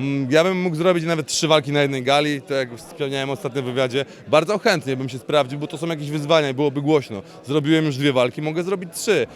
Mm, Ja bym mógł zrobić nawet trzy walki na jednej gali, to jak wspomniałem w wywiadzie. Bardzo chętnie bym się sprawdził, bo to są jakieś wyzwania i byłoby głośno. Zrobiłem już dwie walki, mogę zrobić trzy.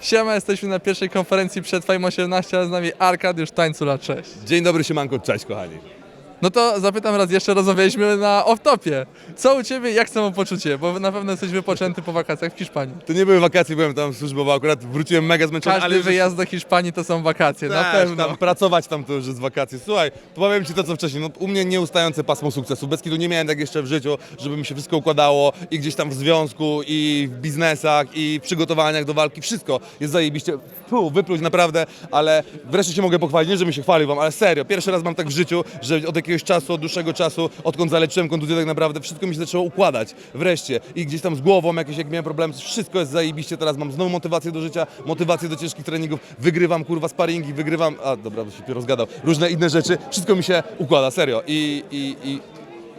Siema, jesteśmy na pierwszej konferencji przed Fame 18, a z nami Arkadiusz Tańcula, cześć. Dzień dobry, siemanko, cześć kochani. No to zapytam raz jeszcze, rozmawialiśmy na off-topie. Co u Ciebie, jak samopoczucie? Bo na pewno jesteś wypoczęty po wakacjach w Hiszpanii. To nie były wakacje, byłem tam służbowo, akurat wróciłem mega zmęczony, Każdy ale już wyjazd do Hiszpanii to są wakacje, na Też, pewno. Tam pracować tam to już jest wakacje. Słuchaj, powiem Ci to co wcześniej, no, u mnie nieustające pasmo sukcesu. Bez kitu nie miałem tak jeszcze w życiu, żeby mi się wszystko układało i gdzieś tam w związku, i w biznesach, i w przygotowaniach do walki. Wszystko jest zajebiście. Fu, wypluć naprawdę, ale wreszcie się mogę pochwalić. Nie, że mi się chwali Wam, ale serio. Pierwszy raz mam tak w życiu, że od jakiegoś czasu, od dłuższego czasu, odkąd zaleczyłem kontuzję tak naprawdę, wszystko mi się zaczęło układać. Wreszcie. I gdzieś tam z głową jakieś, jak miałem problemy, wszystko jest zajebiście. Teraz mam znowu motywację do życia, motywację do ciężkich treningów. Wygrywam, kurwa, sparingi, wygrywam, a dobra, bo się rozgadał, różne inne rzeczy. Wszystko mi się układa, serio. I, i, i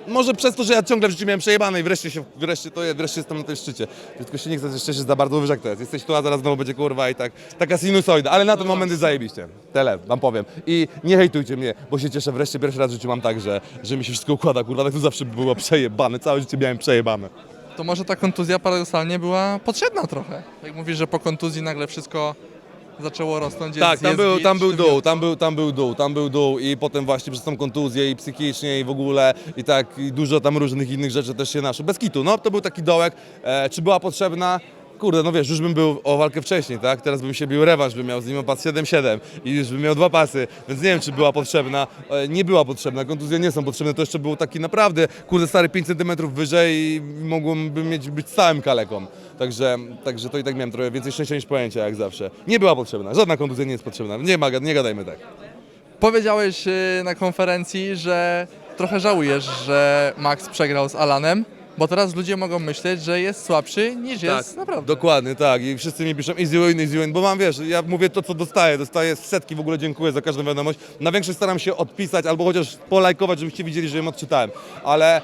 może przez to, że ja ciągle w życiu miałem przejebane i wreszcie się, wreszcie to jest, wreszcie jestem na tym szczycie. Tylko się nie chcę jeszcze się za bardzo wyżek to jest. Jesteś tu, a zaraz znowu będzie kurwa i tak, taka sinusoida, ale na ten moment jest zajebiście. Tyle, wam powiem. I nie hejtujcie mnie, bo się cieszę, wreszcie pierwszy raz w życiu mam tak, że, że mi się wszystko układa, kurwa, tak to zawsze było przejebane, całe życie miałem przejebane. To może ta kontuzja paradoksalnie była potrzebna trochę. Jak mówisz, że po kontuzji nagle wszystko zaczęło rosnąć. Tak, jest, tam jest był, tam był dół, tam był, tam był dół, tam był dół i potem właśnie przez tą kontuzję i psychicznie i w ogóle i tak i dużo tam różnych innych rzeczy też się naszło. Bez kitu, no to był taki dołek. E, czy była potrzebna? Kurde, no wiesz, już bym był o walkę wcześniej, tak? Teraz bym się bił rewanż, bym miał z nim pas 7-7 i już bym miał dwa pasy, więc nie wiem, czy była potrzebna. E, nie była potrzebna, kontuzje nie są potrzebne, to jeszcze był taki naprawdę, kurde, stary 5 cm wyżej i mogłbym mieć, być stałym kaleką. Także, także to i tak miałem trochę więcej szczęścia niż pojęcia, jak zawsze. Nie była potrzebna, żadna kontuzja nie jest potrzebna, nie, ma, nie gadajmy tak. Powiedziałeś y, na konferencji, że trochę żałujesz, że Max przegrał z Alanem, bo teraz ludzie mogą myśleć, że jest słabszy niż jest naprawdę. Dokładnie, tak. I wszyscy mi piszą easy win, easy win, bo mam, wiesz, ja mówię to, co dostaję. Dostaję setki, w ogóle dziękuję za każdą wiadomość. Na większość staram się odpisać albo chociaż polajkować, żebyście widzieli, że ją odczytałem. Ale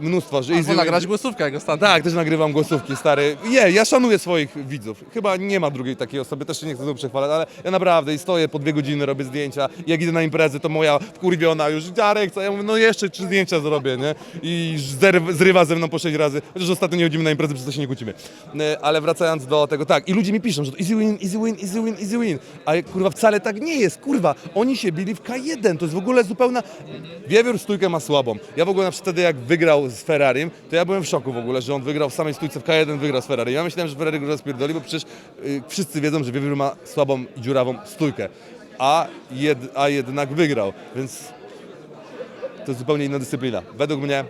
mnóstwo, że Albo nagrać głosówkę jak ostatnio. Tak, też nagrywam głosówki, stary. Je, ja szanuję swoich widzów. Chyba nie ma drugiej takiej osoby, też się nie chcę tu przechwalać, ale ja naprawdę i stoję po dwie godziny, robię zdjęcia. Jak idę na imprezę, to moja wkurwiona już, Dziarek, co? Ja mówię, no jeszcze trzy zdjęcia zrobię, nie? I zerw- zrywa ze mną po sześć razy. Chociaż ostatnio nie chodzimy na imprezę, przez to się nie kłócimy. E, Ale wracając do tego, tak, i ludzie mi piszą, że to easy win, easy win, easy win, easy win. A kurwa, wcale tak nie jest, kurwa. Oni się bili w K1, to jest w ogóle zupełna... Wiewiór stójkę ma słabą. Ja w ogóle na przykład wtedy, jak wygrał z Ferrarim, to ja byłem w szoku w ogóle, że on wygrał w samej stójce w K1, wygrał z Ferrari. Ja myślałem, że Ferrari go rozpierdoli, bo przecież y, wszyscy wiedzą, że Wiewiór ma słabą i dziurawą stójkę. A, jed, a jednak wygrał, więc to jest zupełnie inna dyscyplina. Według mnie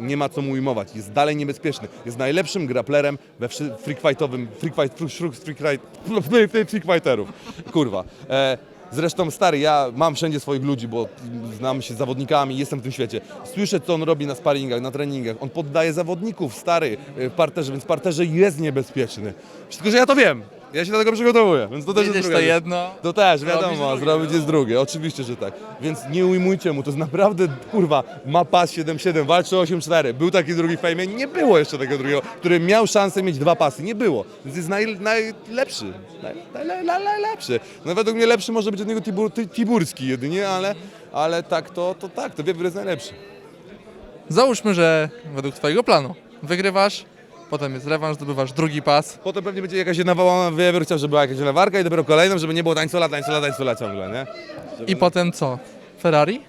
nie ma co mu ujmować. Jest dalej niebezpieczny. Jest najlepszym grapplerem we wszy- freak fightowym, freak fight, wśród freak, fight, freak fighterów. Kurwa. E, zresztą stary, ja mam wszędzie swoich ludzi, bo znam się z zawodnikami, jestem w tym świecie. Słyszę, co on robi na sparingach, na treningach. On poddaje zawodników, stary, w parterze, więc w parterze jest niebezpieczny. Tylko, że ja to wiem. Ja się do tego przygotowuję, więc to też jest Widzisz druga to rzecz. jedno, To też, wiadomo, drugie, zrobić no. jest drugie, oczywiście, że tak. Więc nie ujmujcie mu, to jest naprawdę, kurwa, ma pas 7-7, walczy o 8-4. Był taki drugi w fejmie, nie było jeszcze takiego drugiego, który miał szansę mieć dwa pasy, nie było. Więc jest naj, najlepszy, naj, naj, naj, najlepszy. No według mnie lepszy może być od niego Tibur, Ty- Tiburski jedynie, ale, ale tak to, to tak, to Wiewiór jest najlepszy. Załóżmy, że według Twojego planu wygrywasz, potem jest rewanż, zdobywasz drugi pas. Potem pewnie będzie jakaś jedna wołana, Wiewiór chciał, żeby była jakaś lewarka i dopiero kolejną, żeby nie było tańcola, tańcola, tańcola ciągle, nie? I potem co? Ferrari?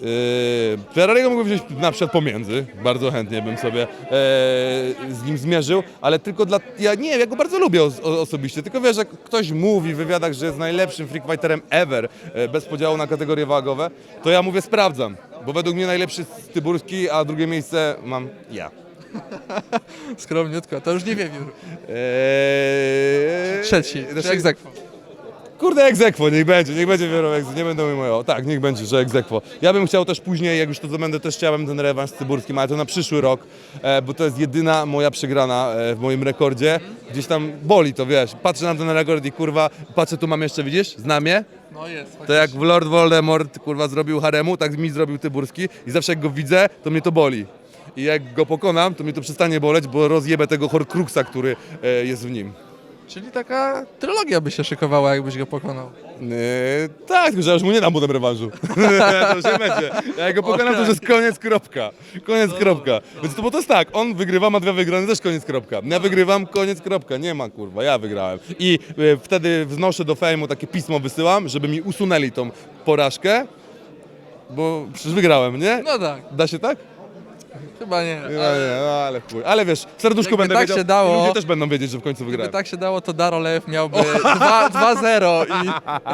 Yy, Ferrariego mógłbym wziąć na przykład pomiędzy, bardzo chętnie bym sobie e, z nim zmierzył, ale tylko dla, ja nie wiem, ja go bardzo lubię o, osobiście, tylko wiesz, jak ktoś mówi w wywiadach, że jest najlepszym freak fighterem ever, e, bez podziału na kategorie wagowe, to ja mówię sprawdzam, bo według mnie najlepszy jest Tyburski, a drugie miejsce mam ja. Skromniutko, to już nie wiewiór. Eee, Trzeci, znaczy- czy egzekwo. Kurde, egzekwo, niech będzie, niech będzie wiadomo, nie będę ujmował. Tak, niech będzie, że egzekwo. Ja bym chciał też później, jak już to zdobędę, też chciałem ten rewanż z Cyburskim, ale to na przyszły rok, e, bo to jest jedyna moja przegrana e, w moim rekordzie. Gdzieś tam boli to, wiesz, patrzę na ten rekord i kurwa, patrzę, tu mam jeszcze, widzisz, znamie? No jest. To jak w Lord Voldemort, kurwa, zrobił haremu, tak mi zrobił Tyburski i zawsze jak go widzę, to mnie to boli. I jak go pokonam, to mnie to przestanie boleć, bo rozjebę tego Horcruxa, który e, jest w nim. Czyli taka trylogia by się szykowała, jakbyś go pokonał. Yy, tak, tylko że ja już mu nie dam potem rewanżu. to już nie będzie. Jak go pokonam, to już jest koniec, kropka. Koniec, kropka. Więc to, bo to jest tak, on wygrywa, ma dwie wygrane, też koniec, kropka. Ja wygrywam, koniec, kropka. Nie ma, kurwa, ja wygrałem. I yy, wtedy wznoszę do fejmu takie pismo, wysyłam, żeby mi usunęli tą porażkę, bo przecież wygrałem, nie? No tak, Da się tak? Chyba nie. No, nie, no, ale chuj. Ale wiesz, w serduszku Jakby będę tak wiedział, się dało- i ludzie też będą wiedzieć, że w końcu Gdyby wygrałem. tak się dało, to Darolew miałby dwa- 2-0 i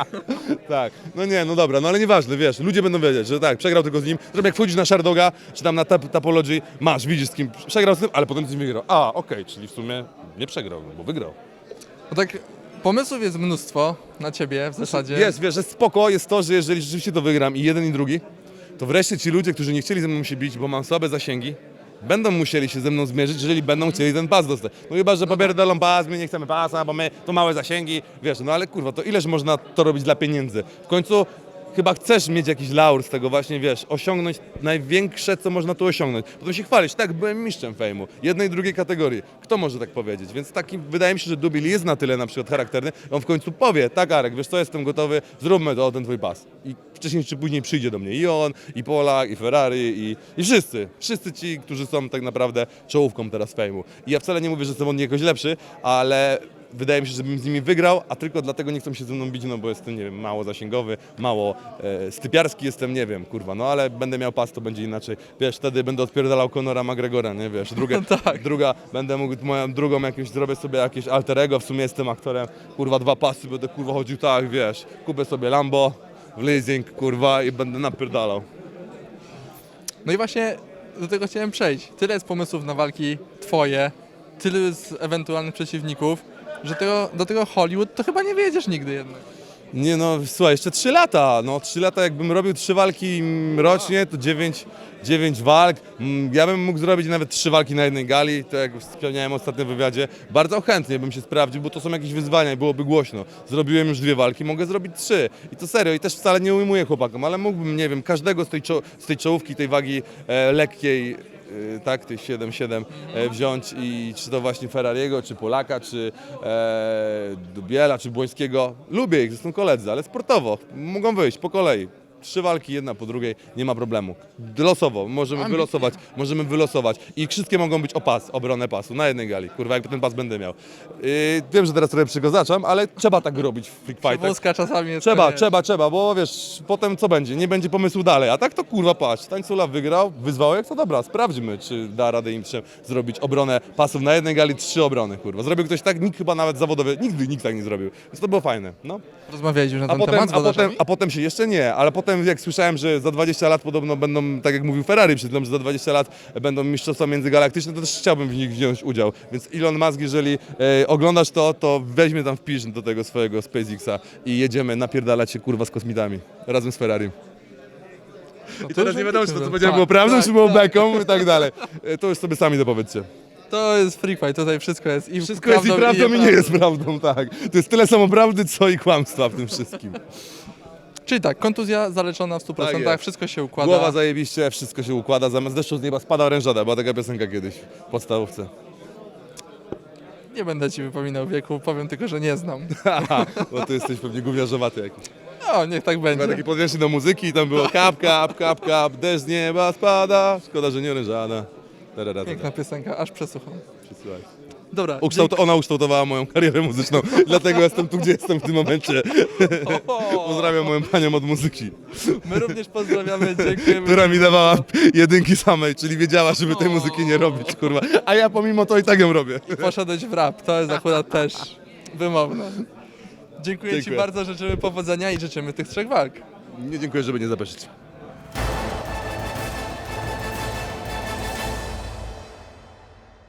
Tak, no nie, no dobra, no ale nieważne, wiesz, ludzie będą wiedzieć, że tak, przegrał tylko z nim. Zrób jak wchodzisz na Shardoga, czy tam na tap Tapology, masz, widzisz z kim przegrał z tym, ale potem z nim wygrał. A, okej, czyli w sumie nie przegrał, no bo wygrał. No tak, pomysłów jest mnóstwo na ciebie w zasadzie. Jest, wiesz, że spoko jest to, że jeżeli rzeczywiście to wygram i jeden i drugi, to wreszcie ci ludzie, którzy nie chcieli ze mną się bić, bo mam słabe zasięgi, będą musieli się ze mną zmierzyć, jeżeli będą chcieli ten pas dostać. No chyba, że popierdolą pas, my nie chcemy pasa, bo my to małe zasięgi, wiesz, no ale kurwa, to ileż można to robić dla pieniędzy? W końcu chyba chcesz mieć jakiś laur z tego właśnie, wiesz, osiągnąć największe, co można tu osiągnąć. Potem się chwalić, tak, byłem mistrzem fejmu, jednej drugiej kategorii. Kto może tak powiedzieć? Więc taki, wydaje mi się, że Dubil jest na tyle na przykład charakterny, on w końcu powie, tak Arek, wiesz co, jestem gotowy, zróbmy to, ten twój pas. I wcześniej czy później przyjdzie do mnie i on, i Polak, i Ferrari, i, i wszyscy. Wszyscy ci, którzy są tak naprawdę czołówką teraz fejmu. I ja wcale nie mówię, że jestem od nich jakoś lepszy, ale wydaje mi się, że bym z nimi wygrał, a tylko dlatego nie chcą się ze mną bić, no bo jestem, nie wiem, mało zasięgowy, mało e, stypiarski jestem, nie wiem, kurwa, no ale będę miał pas, to będzie inaczej. Wiesz, wtedy będę odpierdalał Conora McGregora, nie wiesz, drugie, Tak. druga, będę mógł moją drugą jakąś, zrobię sobie jakieś alter ego, w sumie jestem aktorem, kurwa, dwa pasy, będę kurwa chodził tak, wiesz, kupię sobie Lambo w leasing, kurwa, i będę napierdalał. No i właśnie do tego chciałem przejść. Tyle jest pomysłów na walki twoje, tyle jest ewentualnych przeciwników, że tego, do tego Hollywood to chyba nie wiedziesz nigdy jednak. Nie no, słuchaj, jeszcze 3 lata. No 3 lata jakbym robił 3 walki rocznie, to 9, 9 walk. Mm, Ja bym mógł zrobić nawet 3 walki na jednej gali, to jak wspomniałem w wywiadzie. Bardzo chętnie bym się sprawdził, bo to są jakieś wyzwania i byłoby głośno. Zrobiłem już dwie walki, mogę zrobić trzy. I to serio, i też wcale nie ujmuję chłopakom, ale mógłbym, nie wiem, każdego z tej, czo- z tej czołówki, tej wagi e, lekkiej, tak, tych 7-7 e, wziąć i czy to właśnie Ferrariego, czy Polaka, czy e, Dubiela, czy Błońskiego. Lubię ich, są koledzy, ale sportowo. Mogą wyjść po kolei. Trzy walki, jedna po drugiej, nie ma problemu. Losowo, możemy wylosować, możemy wylosować. I wszystkie mogą być o pas, obronę pasu, na jednej gali. Kurwa, jakby ten pas będę miał. Yy, wiem, że teraz trochę przygozaczam, ale trzeba tak robić w freak fightach. Wózka czasami jest Trzeba, trzeba, trzeba, bo wiesz, potem co będzie? Nie będzie pomysłu dalej. A tak to kurwa patrz, Tańcula wygrał, wyzwałek, to dobra, sprawdźmy, czy da radę im trzem- zrobić obronę pasów na jednej gali, trzy obrony, kurwa. Zrobił ktoś tak, nikt chyba nawet zawodowy, nigdy nikt tak nie zrobił. Więc to było fajne, no. Rozmawialiśmy już na A ten potem, temat z a, potem, a potem się jeszcze nie, ale potem jak słyszałem, że za 20 lat podobno będą, tak jak mówił Ferrari przed chwilą, że za 20 lat będą mistrzostwa międzygalaktyczne, to też chciałbym w nich wziąć udział. Więc Elon Musk, jeżeli e, oglądasz to, to weźmie tam wpisz do tego swojego SpaceXa i jedziemy napierdalać się kurwa z kosmitami razem z Ferrari. No I to teraz już nie wiadomo, czy to, co powiedziałem było. było prawdą, tak, czy było tak. beką i tak dalej. E, To już sobie sami dopowiedzcie. To jest free fight, tutaj wszystko jest i Wszystko jest i prawdą i nie jest prawdą, tak. To jest tyle samo prawdy, co i kłamstwa w tym wszystkim. Czyli tak, kontuzja zaleczona w 100%, Tak jest. wszystko się układa. Głowa zajebiście, wszystko się układa, zamiast deszczu z nieba spada orężada, była taka piosenka kiedyś w podstawówce. Nie będę ci wypominał wieku, powiem tylko, że nie znam. Bo ty jesteś pewnie gówniarzowaty jakiś. No, niech tak będzie. Była taki podręcznik do muzyki i tam było kap, kap, kap, kap, deszcz z nieba spada, szkoda, że nie orężada. Tarara, Piękna tarara. piosenka, aż przesłucham. Przesyłaj. Dobra, Ukształt, ona ukształtowała moją karierę muzyczną, dlatego jestem tu, gdzie jestem w tym momencie. Pozdrawiam moją panią od muzyki, My również pozdrawiamy, dziękujemy. która mi dawała jedynki samej, czyli wiedziała, żeby tej muzyki nie robić, kurwa. A ja pomimo to i tak ją robię. Poszedłeś w rap, to jest akurat też wymowne. Dziękuję Ci Dziękuję. bardzo, życzymy powodzenia i życzymy tych trzech walk. Nie dziękuję, żeby nie zapeszyć.